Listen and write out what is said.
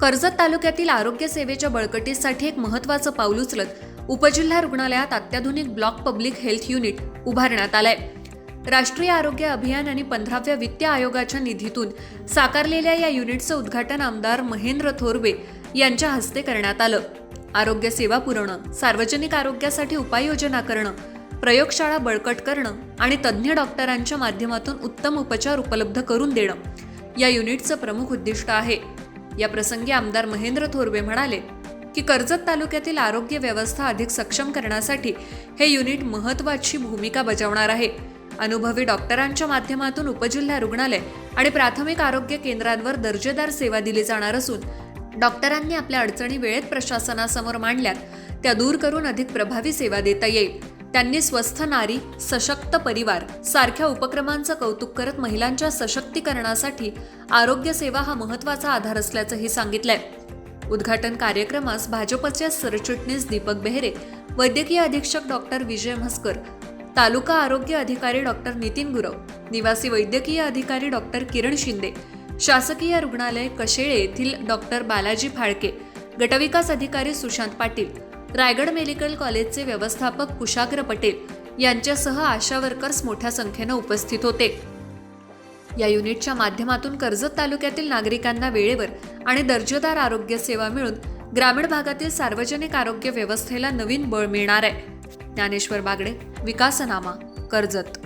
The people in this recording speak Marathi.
कर्जत तालुक्यातील आरोग्य सेवेच्या बळकटीसाठी एक महत्त्वाचं पाऊल उचलत उपजिल्हा रुग्णालयात अत्याधुनिक ब्लॉक पब्लिक हेल्थ युनिट उभारण्यात आलंय. राष्ट्रीय आरोग्य अभियान आणि पंधराव्या वित्त आयोगाच्या निधीतून साकारलेल्या या युनिटचं उद्घाटन आमदार महेंद्र थोरवे यांच्या हस्ते करण्यात आलं. आरोग्य सेवा पुरवणं सार्वजनिक आरोग्यासाठी उपाययोजना करणं प्रयोगशाळा बळकट करणं आणि तज्ज्ञ डॉक्टरांच्या माध्यमातून उत्तम उपचार उपलब्ध करून देणं या युनिटचं प्रमुख उद्दिष्ट आहे. या प्रसंगी आमदार महेंद्र थोरवे म्हणाले की कर्जत तालुक्यातील आरोग्य व्यवस्था अधिक सक्षम करण्यासाठी हे युनिट महत्त्वाची भूमिका बजावणार आहे. अनुभवी डॉक्टरांच्या माध्यमातून उपजिल्हा रुग्णालय आणि प्राथमिक आरोग्य केंद्रांवर दर्जेदार सेवा दिली जाणार असून डॉक्टरांनी आपल्या अडचणी वेळेत प्रशासनासमोर मांडल्यात त्या दूर करून अधिक प्रभावी सेवा देता येईल. त्यांनी स्वस्थ नारी सशक्त परिवार सारख्या उपक्रमांचं कौतुक करत महिलांच्या सशक्तीकरणासाठी आरोग्य सेवा हा महत्त्वाचा आधार असल्याचंही सांगितलंय. उद्घाटन कार्यक्रमास भाजपचे सरचिटणीस दीपक बेहरे वैद्यकीय अधीक्षक डॉक्टर विजय म्हस्कर तालुका आरोग्य अधिकारी डॉक्टर नितीन गुरव निवासी वैद्यकीय अधिकारी डॉक्टर किरण शिंदे शासकीय रुग्णालय कशेळे येथील डॉक्टर बालाजी फाळके गटविकास अधिकारी सुशांत पाटील रायगड मेडिकल कॉलेजचे व्यवस्थापक कुशाग्र पटेल यांच्यासह आशा वर्कर्स मोठ्या संख्येनं उपस्थित होते. या युनिटच्या माध्यमातून कर्जत तालुक्यातील नागरिकांना वेळेवर आणि दर्जेदार आरोग्य सेवा मिळून ग्रामीण भागातील सार्वजनिक आरोग्य व्यवस्थेला नवीन बळ मिळणार आहे. ज्ञानेश्वर बागडे विकासनामा कर्जत.